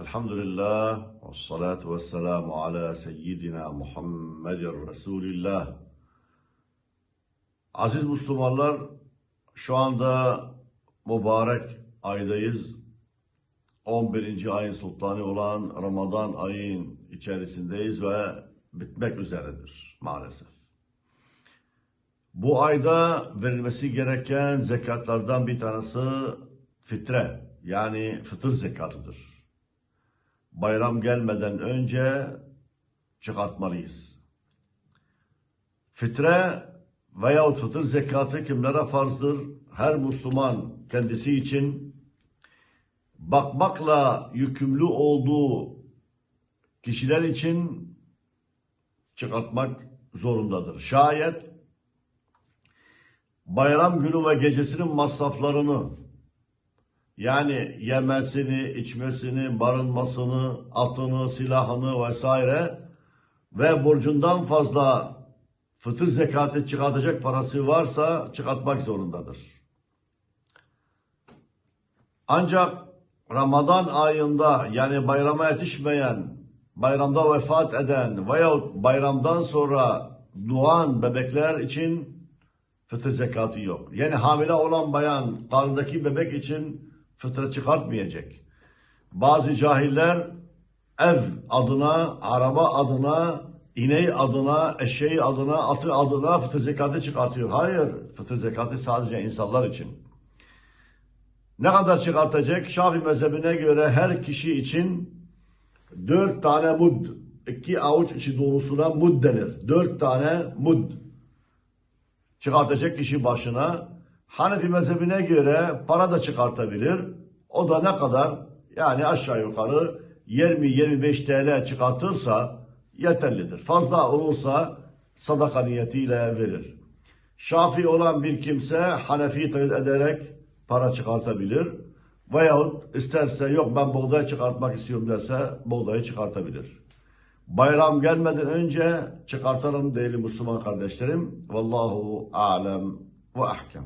Elhamdülillah ve salatu ve selamu ala seyyidina Muhammedin Resulillah. Aziz Müslümanlar, şu anda mübarek aydayız. 11. ayın sultanı olan Ramazan ayın içerisindeyiz ve bitmek üzeredir maalesef. Bu ayda verilmesi gereken zekatlardan bir tanesi fitre yani fıtır zekatıdır. Bayram gelmeden önce çıkartmalıyız. Fitre veyahut fıtır zekatı kimlere farzdır? Her Müslüman kendisi için bakmakla yükümlü olduğu kişiler için çıkartmak zorundadır. Şayet bayram günü ve gecesinin masraflarını yani yemesini, içmesini, barınmasını, atını, silahını vesaire ve borcundan fazla fıtır zekatı çıkartacak parası varsa çıkartmak zorundadır. Ancak Ramazan ayında yani bayrama yetişmeyen, bayramda vefat eden veyahut bayramdan sonra doğan bebekler için fıtır zekatı yok. Yani hamile olan bayan karnındaki bebek için fıtre çıkartmayacak. Bazı cahiller ev adına, araba adına, ineği adına, eşeği adına, atı adına fıtır zekatı çıkartıyor. Hayır, fıtır zekatı sadece insanlar için. Ne kadar çıkartacak? Şafii mezhebine göre her kişi için dört tane mud, iki avuç içi dolusuna mud denir. Dört tane mud çıkartacak kişi başına. Hanefi mezhebine göre para da çıkartabilir. O da ne kadar? Yani aşağı yukarı 20-25 TL çıkartırsa yeterlidir. Fazla olursa sadaka niyetiyle verir. Şafi olan bir kimse Hanefi taklit ederek para çıkartabilir. Veyahut isterse yok ben buğday çıkartmak istiyorum derse buğdayı çıkartabilir. Bayram gelmeden önce çıkartalım değerli Müslüman kardeşlerim. Vallahu alem ve ahkam.